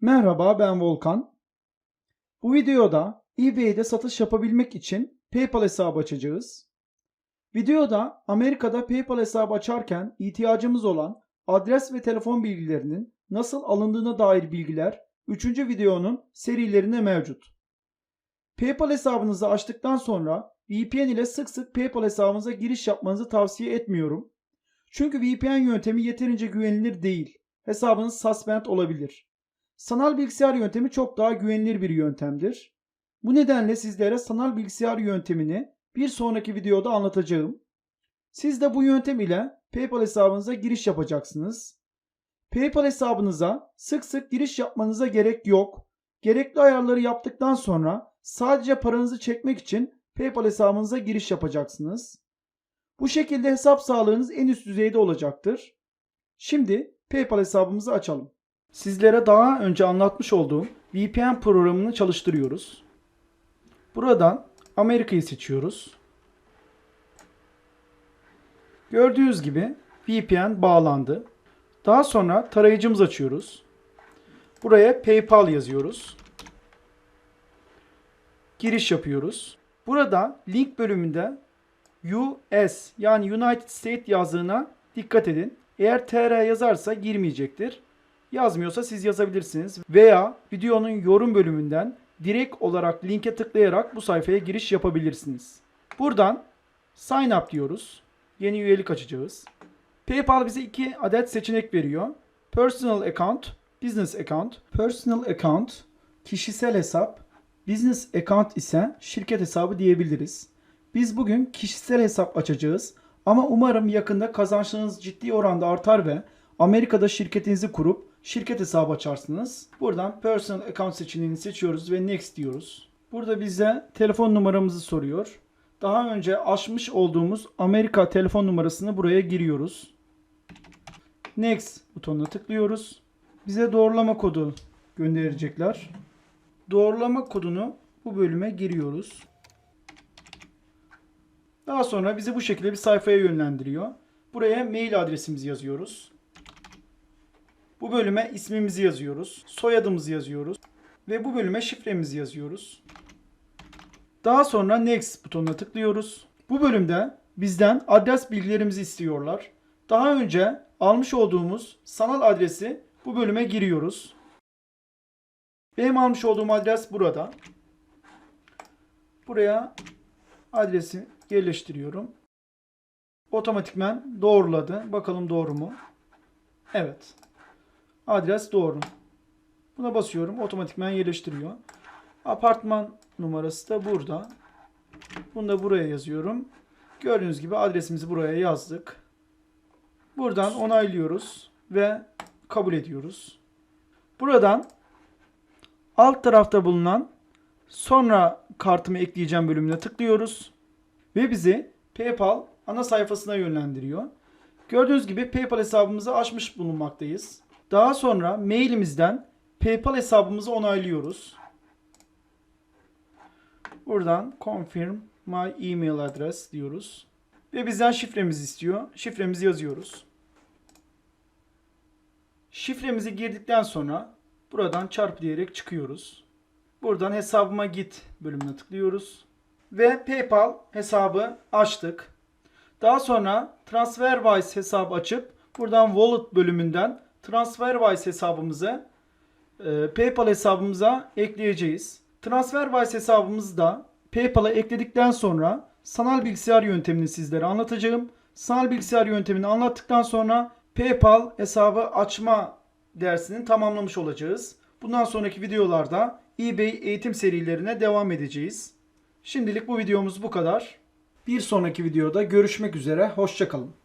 Merhaba ben Volkan. Bu videoda eBay'de satış yapabilmek için PayPal hesabı açacağız. Videoda Amerika'da PayPal hesabı açarken ihtiyacımız olan adres ve telefon bilgilerinin nasıl alındığına dair bilgiler 3. videonun serilerinde mevcut. PayPal hesabınızı açtıktan sonra VPN ile sık sık PayPal hesabınıza giriş yapmanızı tavsiye etmiyorum. Çünkü VPN yöntemi yeterince güvenilir değil. Hesabınız suspend olabilir. Sanal bilgisayar yöntemi çok daha güvenilir bir yöntemdir. Bu nedenle sizlere sanal bilgisayar yöntemini bir sonraki videoda anlatacağım. Siz de bu yöntem ile PayPal hesabınıza giriş yapacaksınız. PayPal hesabınıza sık sık giriş yapmanıza gerek yok. Gerekli ayarları yaptıktan sonra sadece paranızı çekmek için PayPal hesabınıza giriş yapacaksınız. Bu şekilde hesap sağlığınız en üst düzeyde olacaktır. Şimdi PayPal hesabımızı açalım. Sizlere daha önce anlatmış olduğum VPN programını çalıştırıyoruz. Buradan Amerika'yı seçiyoruz. Gördüğünüz gibi VPN bağlandı. Daha sonra tarayıcımızı açıyoruz. Buraya PayPal yazıyoruz. Giriş yapıyoruz. Burada link bölümünde US yani United States yazdığına dikkat edin. Eğer TR yazarsa girmeyecektir. Yazmıyorsa siz yazabilirsiniz. Veya videonun yorum bölümünden direkt olarak linke tıklayarak bu sayfaya giriş yapabilirsiniz. Buradan sign up diyoruz. Yeni üyelik açacağız. PayPal bize iki adet seçenek veriyor. Personal account, business account. Personal account kişisel hesap, business account ise şirket hesabı diyebiliriz. Biz bugün kişisel hesap açacağız ama umarım yakında kazançlarınız ciddi oranda artar ve Amerika'da şirketinizi kurup şirket hesabı açarsınız. Buradan personal account seçeneğini seçiyoruz ve next diyoruz. Burada bize telefon numaramızı soruyor. Daha önce açmış olduğumuz Amerika telefon numarasını buraya giriyoruz. Next butonuna tıklıyoruz. Bize doğrulama kodu gönderecekler. Doğrulama kodunu bu bölüme giriyoruz. Daha sonra bizi bu şekilde bir sayfaya yönlendiriyor. Buraya mail adresimizi yazıyoruz. Bu bölüme ismimizi yazıyoruz. Soyadımızı yazıyoruz. Ve bu bölüme şifremizi yazıyoruz. Daha sonra Next butonuna tıklıyoruz. Bu bölümde bizden adres bilgilerimizi istiyorlar. Daha önce almış olduğumuz sanal adresi bu bölüme giriyoruz. Benim almış olduğum adres burada. Buraya adresi yerleştiriyorum. Otomatikmen doğruladı. Bakalım doğru mu? Evet. Adres doğru. Buna basıyorum. Otomatikmen yerleştiriyor. Apartman numarası da burada. Bunu da buraya yazıyorum. Gördüğünüz gibi adresimizi buraya yazdık. Buradan onaylıyoruz ve kabul ediyoruz. Buradan alt tarafta bulunan sonra kartımı ekleyeceğim bölümüne tıklıyoruz ve bizi PayPal ana sayfasına yönlendiriyor. Gördüğünüz gibi PayPal hesabımızı açmış bulunmaktayız. Daha sonra mailimizden PayPal hesabımızı onaylıyoruz. Buradan confirm my email address diyoruz. Ve bizden şifremizi istiyor. Şifremizi yazıyoruz. Şifremizi girdikten sonra buradan çarpı diyerek çıkıyoruz. Buradan hesabıma git bölümüne tıklıyoruz. Ve PayPal hesabı açtık. Daha sonra TransferWise hesabı açıp buradan Wallet bölümünden TransferWise hesabımızı e, PayPal hesabımıza ekleyeceğiz. TransferWise hesabımızı da PayPal'a ekledikten sonra sanal bilgisayar yöntemini sizlere anlatacağım. Sanal bilgisayar yöntemini anlattıktan sonra PayPal hesabı açma dersini tamamlamış olacağız. Bundan sonraki videolarda eBay eğitim serilerine devam edeceğiz. Şimdilik bu videomuz bu kadar. Bir sonraki videoda görüşmek üzere. Hoşçakalın.